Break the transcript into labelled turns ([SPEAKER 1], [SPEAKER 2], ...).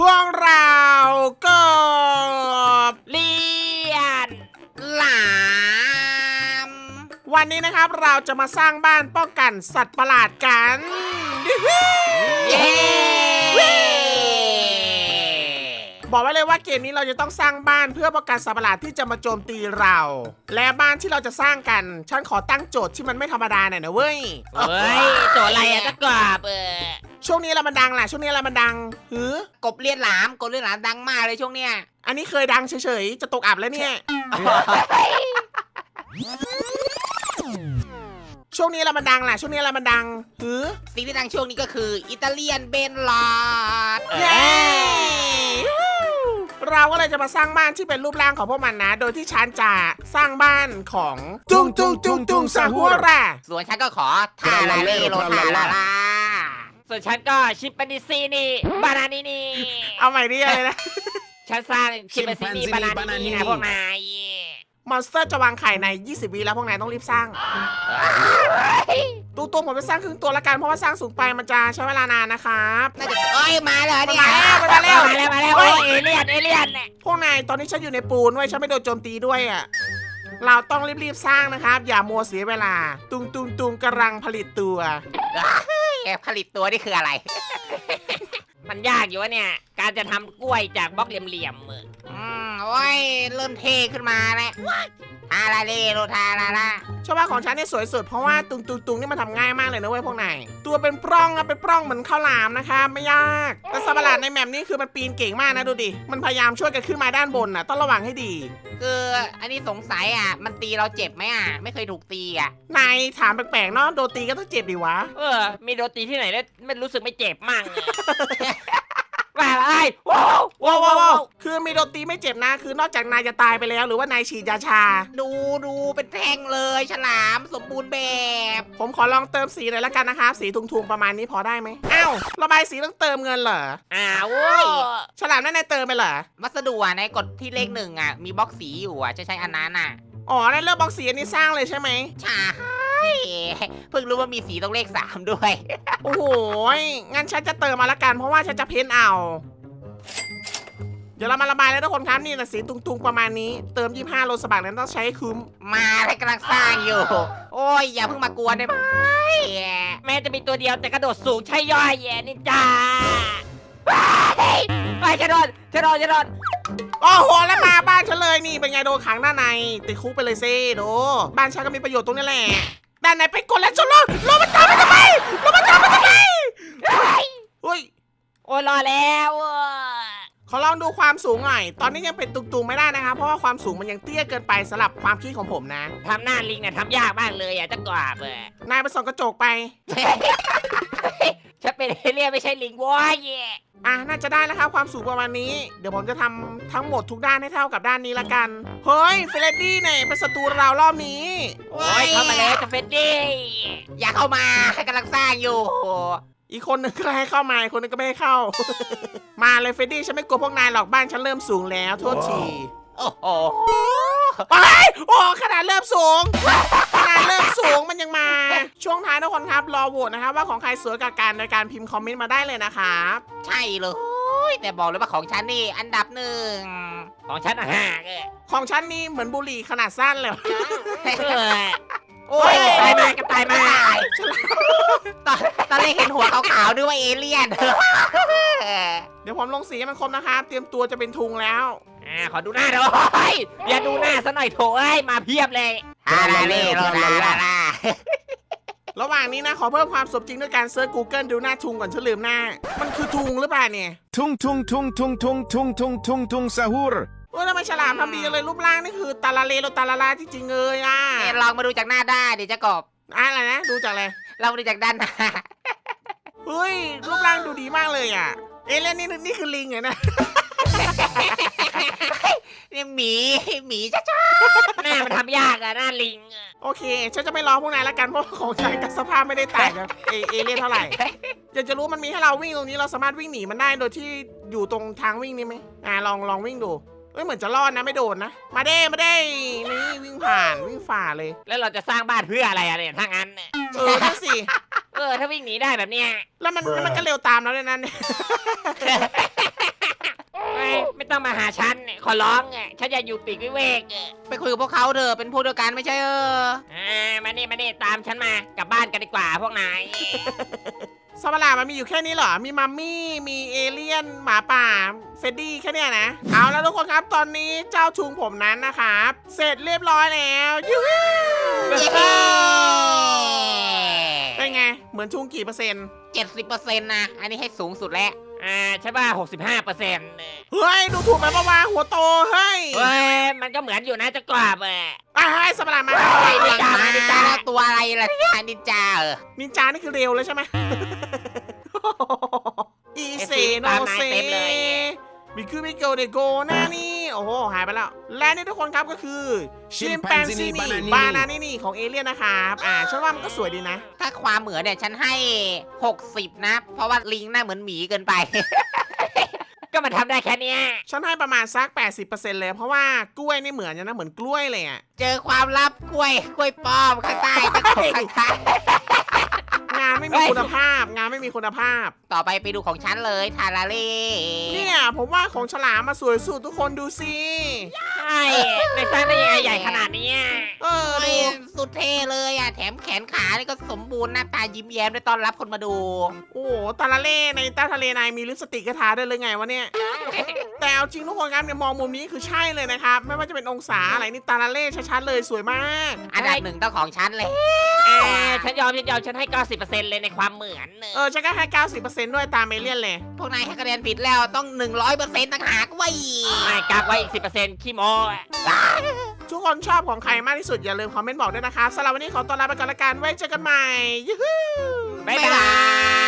[SPEAKER 1] พวกเราก็
[SPEAKER 2] เลียน
[SPEAKER 3] หลาม
[SPEAKER 1] วันนี้นะครับเราจะมาสร้างบ้านป้องกันสัตว์ประหลาดกันดิฮิ
[SPEAKER 3] เย้
[SPEAKER 1] บอกไว้เลยว่าเกมนี้เราจะต้องสร้างบ้านเพื่อป้องกันสัตว์ประหลาดที่จะมาโจมตีเรา และบ้านที่เราจะสร้างกัน ฉันขอตั้งโจทย์ที่มันไม่ธรรมดาหน่อยนะเว้ย
[SPEAKER 2] เฮ้ยโจทย์อะไรอะจะกรอบเออ
[SPEAKER 1] ช่วงนี้เรามันดังแหละช่วงนี้เรามันดังหือก
[SPEAKER 3] บเลียนหลามกบเลียนหลามดังมากเลยช่วงเนี้ย
[SPEAKER 1] อันนี้เคยดังเฉยๆ จะตกอับแล้วเนี่ย ช่วงนี้เรามันดังแหละช่วงนี้เรามันดังหือ
[SPEAKER 3] สิ่งที่ดังช่วงนี้ก็คืออิตาเลียนเบนลอด
[SPEAKER 1] เย้เราก็เลยจะมาสร้างบ้านที่เป็นรูปร่างของพวกมันนะ โดยที่ฉันจะสร้างบ้านของตุงตุงตุงตุงซาฮัวรา
[SPEAKER 3] ส่วนฉันก็ขอทาลาเลโลทาลาลา
[SPEAKER 2] ส่วนฉันก็ชิปปานิซีนี่บานานีนี่
[SPEAKER 1] เอาใหม่ดิอะไรนะ
[SPEAKER 2] ฉันสร้างชิปปานิซีนี่บานานีนี่นะพวกนาย
[SPEAKER 1] มอนสเตอร์จะวางไข่ใน 20วิแล้วพวกนายต้องรีบสร้างตูตัวผมไปสร้างครึ่งตัวละกันเพราะว่าสร้างสูงไปมันจะใช้เวลานานนะครับ
[SPEAKER 3] น่าจะเอ้ยมาเลย
[SPEAKER 1] มัน
[SPEAKER 3] เนี่ย
[SPEAKER 1] มาแล้วมันมาแล้ว
[SPEAKER 2] มาแล้วมาแล้วโอ้ยเอเลียนเอเลียนเนี่ย
[SPEAKER 1] พวกนายตอนนี้ฉันอยู่ในปูนไว้ยฉันไม่โดนโจมตีด้วยอะเราต้องรีบๆสร้างนะครับ อย่ามัวเสียเวลา ตุงตุงตุงกำลังผลิตตัว
[SPEAKER 3] ผลิตตัวนี่คืออะไร
[SPEAKER 2] มันยากอยู่วะเนี่ย การจะทำกล้วยจากบล็อกเหลี่ยมๆเออ
[SPEAKER 3] อืมโอ้ยเริ่มเทขึ้นมาแล้ว ทาลาเลโลทาลาลา
[SPEAKER 1] ชาวบ้านของฉันเนี่ยสวยสุดเพราะว่าตุงตุงตุงนี่มันทำง่ายมากเลยนะเว้ยพวกนายตัวเป็นปล้องอะเป็นปล้องเหมือนข้าวหลามนะคะไม่ยากแต่สัตว์ประหลาดในแมปนี้คือมันปีนเก่งมากนะดูดิมันพยายามช่วยกันขึ้นมาด้านบนน่ะต้องระวังให้ดี
[SPEAKER 3] คืออันนี้สงสัยอะ มันตีเราเจ็บไหมอะ ไม่เคยถูกตีอะ
[SPEAKER 1] นายถามแปลกๆเนาะโดนตีก็ต้องเจ็บดิวะ
[SPEAKER 2] เออ มีโดนตีที่ไหนแล้วไม่รู้สึกไม่เจ็บมั่งอะ ว่าอะไรว้าวว้าวว้าวว้าว
[SPEAKER 1] คือมีโดนตีไม่เจ็บนะ คือนอกจากนายจะตายไปแล้ว หรือว่านายฉีดยาชา
[SPEAKER 3] ดูดูเป็นแท่งเลยฉลามสมบูรณ์แบบ
[SPEAKER 1] ผมขอลองเติมสีหน่อยละกันนะครับ สีทุงๆประมาณนี้พอได้ไหมอ้าวระบายสีต้องเติมเงินเหรอ
[SPEAKER 2] อ้าวเว้ย
[SPEAKER 1] ฉลามนั่นนายเติมไปเหรอ
[SPEAKER 3] วัสดุอะในกดที่เลขหนึ่งอะมีบล็อกสีอยู่อะจะใช้อันนั้นอะ
[SPEAKER 1] อ๋อนั่นเลือกบล็อกสีอันนี้สร้างเลยใช่ไหม
[SPEAKER 3] ใช่ เพิ่งรู้ว่ามีสีตรงเลขสามด้วย
[SPEAKER 1] โอ้โหยงั้นฉันจะเติมมาละกันเพราะว่าฉันจะเพ้นเอา เดี๋ยวเรามาระบายแล้วทุกคนครับนี่นะสีตุงๆประมาณนี้ เติม 25 โลสบักนั้นต้องใช้ให้คุ้ม
[SPEAKER 3] มาอะไรกำลังสร้างอยู่ โอ้ยอย่าเพิ่งมากวนได้ไหม
[SPEAKER 2] แม้จะมีตัวเดียวแต่กระโดดสูงใช่ย่อยแย่นินจาไปไปจะโดนจะโดนจะโดน
[SPEAKER 1] โอ้โห แล้วมาบ้านฉันเลยนี่เป็นไงโดนขังด้านในติดคุกไปเลยซิโดบ้านฉันก็มีประโยชน์ตรงนี้แหละ ด้านในไปกดแล้วชนลงลงมาตามมาทำไมลงมาตามมาทำไมเฮ้ย
[SPEAKER 2] โอ้ยรอแล้วอะ
[SPEAKER 1] ขอลองดูความสูงหน่อย ตอนนี้ยังเป็นตุงๆไม่ได้นะครับ เพราะว่าความสูงมันยังเตี้ยเกินไปสำหรับความคิดของผมนะ
[SPEAKER 2] ทำหน้าลิงเนี่ยทำยากมากเลยอะจะกรอบเออนา
[SPEAKER 1] ยไปส่องกระจกไป
[SPEAKER 2] ฉันเป็นเอเลี่ยนไม่ใช่ลิงว้ายแย่
[SPEAKER 1] อะน่าจะได้แล้วครับความสูงประมาณนี้ เดี๋ยวผมจะทำทั้งหมดทุกด้านให้เท่ากับด้านนี้ละกัน เฮ้ยเฟรดดี้เนี่ยเป็นศัตรูเรารอบนี้
[SPEAKER 2] โอ้ยเข้ามาเลยจะเฟดดี้
[SPEAKER 3] อย่าเข้ามากำลังสร้างอยู่
[SPEAKER 1] อีกคนหนึ่งก็ให้เข้ามาอีกคนหนึงก็ไม่ให้เข้า มาเลยเฟรดดี้ฉันไม่กลัวพวกนายหรอกบ้านฉันเริ่มสูงแล้วโทษที
[SPEAKER 3] โอ้โห
[SPEAKER 1] ไปโอ้ขนาดเริ่มสูง ขนาดเริ่มสูงมันยังมา ช่วงท้ายทุกคนครับรอโหวตนะครับว่าของใครสวยกว่ากันโดยการพิมพ์คอมเมนต์มาได้เลยนะครับ
[SPEAKER 3] ใช่เลยแต่บอกเลยว่าของฉันนี่อันดับหนึ่ง
[SPEAKER 2] ของฉันอะห่างเออ
[SPEAKER 1] ของฉันนี่เหมือนบุหรี่ขนาดสั้นเลย
[SPEAKER 2] เออ
[SPEAKER 3] โอ้
[SPEAKER 2] โอ้
[SPEAKER 3] ย
[SPEAKER 2] ยตายมากระตายมา
[SPEAKER 3] ตอนตอนแรกเห็นหัวขาวๆด้วยว่าเอเลี่ยน
[SPEAKER 1] เดี๋ยวผมลงสีให้มันคมนะครับ เตรียมตัวจะเป็นทุงแล้ว
[SPEAKER 2] อ่าขอดูหน้าหน่อยอย่าดูหน้าซะหน่อยโถเอ้ยมาเพียบเลย
[SPEAKER 3] ฮาลาเล่โรลาลาลา
[SPEAKER 1] ระหว่างนี้นะขอเพิ่มความสมจริงด้วยการเซิร์ช Google ดูหน้าทุงก่อนฉันลืมหน้า มันคือทุงหรือเปล่าเนี่ย
[SPEAKER 4] Tung tung tung tung tung tung tung tung tung sahur.
[SPEAKER 1] เออทำไมฉลามทำดีจังเลยรูปร่างนี่คือตาลาเลโลตาลาลาจริงๆเลยอะ
[SPEAKER 3] เนี่ยลองมาดูจากหน้าได้เดี๋ยวจะกบ
[SPEAKER 1] อะไรนะดูจากอะไร
[SPEAKER 3] ลองมาดูจากด้านหน้า
[SPEAKER 1] เฮ้ยรูปร่างดูดีมากเลยอะ เอเลี่ยนนี่นี่คือลิงเหรอเนะ
[SPEAKER 3] เนี่ยหมีหมีชัด
[SPEAKER 2] หน้ามันทำยากอะหน้าลิงอะ
[SPEAKER 1] โอเค ฉันจะไม่รอพวกนายละกันเพราะว่าของฉันกับสภาพไม่ได้ต่างจากเอเอเลี่ยนเท่าไหร่อยากจะรู้มันมีให้เราวิ่งตรงนี้เราสามารถวิ่งหนีมันได้โดยที่อยู่ตรงทางวิ่งนี้ไหมอ่าลองลองวิ่งดูเอ้ยเหมือนจะรอดนะไม่โดนนะ มาเด้มาเด้นี่วิ่งผ่านวิ่งฝ่าเลย
[SPEAKER 2] แล้วเราจะสร้างบ้านเพื่ออะไรอะเนี่ยถ้างั้นเนี่ย
[SPEAKER 1] เออนั่นสิ
[SPEAKER 2] เออถ้าวิ่งหนีได้แบบเนี้ย
[SPEAKER 1] แล้วมันแล้วมันก็เร็วตามเราด้วยนั่น
[SPEAKER 2] มาหาฉันเนี่ยขอร้องอะฉันอยากอยู่ปีกวิเวกอะ
[SPEAKER 3] ไปคุยกับพวกเขาเถอะเป็นพวกเดียวกันไม่ใช่เออ
[SPEAKER 2] อ่ามานี่มานี่ตามฉันมากลับบ้านกันดีกว่าพวกนาย
[SPEAKER 1] สัตว์ประหลาดมันมีอยู่แค่นี้เหรอ มีมัมมี่ มีเอเลี่ยน หมาป่า เฟดดี้แค่เนี้ยนะ เอาแล้วทุกคนครับ ตอนนี้เจ้าทุงผมนั้นนะครับ เสร็จเรียบร้อยแล้วยูฮู
[SPEAKER 3] เย้
[SPEAKER 1] เป็นไง เหมือนทุงกี่เปอร์เซ็นต์
[SPEAKER 3] เจ็ดสิบเปอร์เซ็นต์นะ อันนี้ให้สูงสุดแล้ว
[SPEAKER 2] อ่าฉันว่า65เปอร์เซ็นต์
[SPEAKER 1] เฮ้ย ดูถูกไหมปะวะหัวโตเฮ้ย
[SPEAKER 2] เฮ้ยมันก็เหมือนอยู่นะเจะกราบอะ
[SPEAKER 1] ไปให้สัตว์ประหลาดมา
[SPEAKER 3] ไอ้
[SPEAKER 2] นิ
[SPEAKER 3] นิ
[SPEAKER 2] น
[SPEAKER 3] น
[SPEAKER 2] จา
[SPEAKER 3] จา
[SPEAKER 2] นินจา
[SPEAKER 3] แล้วตัวอะไรล่ะเนี่ยนินจาเออ
[SPEAKER 1] นินจานี่คือเร็วเลยใช่ไหม อีเซโนเซมิคุมิโกเดโกหน้านี่ โอ้โหหายไปแล้ว และนี่ทุกคนครับก็คือ ชิมแปนซีนี่บานานี่นี่ของเอเลี่ยนนะครับอ่าฉันว่ามันก็สวยดีนะ
[SPEAKER 3] ถ้าความเหมือนเนี่ยฉันให้ 60 นะ เพราะว่าลิงหน้าเหมือนหมีเกินไป
[SPEAKER 2] ก็มันทำได้แค่เนี้ย
[SPEAKER 1] ฉันให้ประมาณสัก 80%เลย เพราะว่ากล้วยนี่เหมือนกันนะเหมือนกล้วยเลยอะ
[SPEAKER 3] เจอความลับกล้วยกล้วยปลอมข้างใต้ตะขบข้างใต้
[SPEAKER 1] งานไม่มีคุณภาพ งานไม่มีคุณภาพ
[SPEAKER 3] ต่อไปไปดูของฉันเลยทาราเล่
[SPEAKER 1] เนี่ยผมว่าของฉลามมาสวยสุดทุกคนดูสิ
[SPEAKER 2] ใช่ในสร้างได้ยังไงใหญ่ขนาดเนี้ย
[SPEAKER 1] เออ
[SPEAKER 3] เฮ้
[SPEAKER 1] ดู
[SPEAKER 3] ยสุดเท่เลยอะแถมแขนขานี่ก็สมบูรณ์หน้าตายิ้มแย้มได้ต้อนรับคนมาดู
[SPEAKER 1] โอ้โหตาละเล่ในใต้ทะเลในมีลิปสติกกระทาด้วยเลยไงวะเนี่ยแต่เอาจริงทุกคนครับเนี่ยมองมุมนี้คือใช่เลยนะครับ ไม่ว่าจะเป็นองศาอะไรนี่ตาละเล่ชัดๆเลยสวยมาก
[SPEAKER 3] อันดับหนึ่งต้องของฉันเลย
[SPEAKER 2] เออฉันยอมฉันยอมฉันให้ 90%เลยในความเหมือนเน
[SPEAKER 1] เออฉันก็ให้ 90%ด้วยตามเอเลี่ยนเลย
[SPEAKER 3] พวกนายให้คะแนนผิดแล้วต้อง 100%ต่างหากไว้ย
[SPEAKER 2] ไม่กักไว้อีก 10%ขี้โม้อะ
[SPEAKER 1] ทุกคนชอบของใครมากที่สุดอย่าลืมคอมเมนต์บอกด้วยนะครับสำหรับวันนี้ขอตัวลาไปก่อนละกันไว้เจอกันใหม่ยูฮู
[SPEAKER 2] บ๊าย
[SPEAKER 3] บ๊าย
[SPEAKER 2] บา
[SPEAKER 3] บายย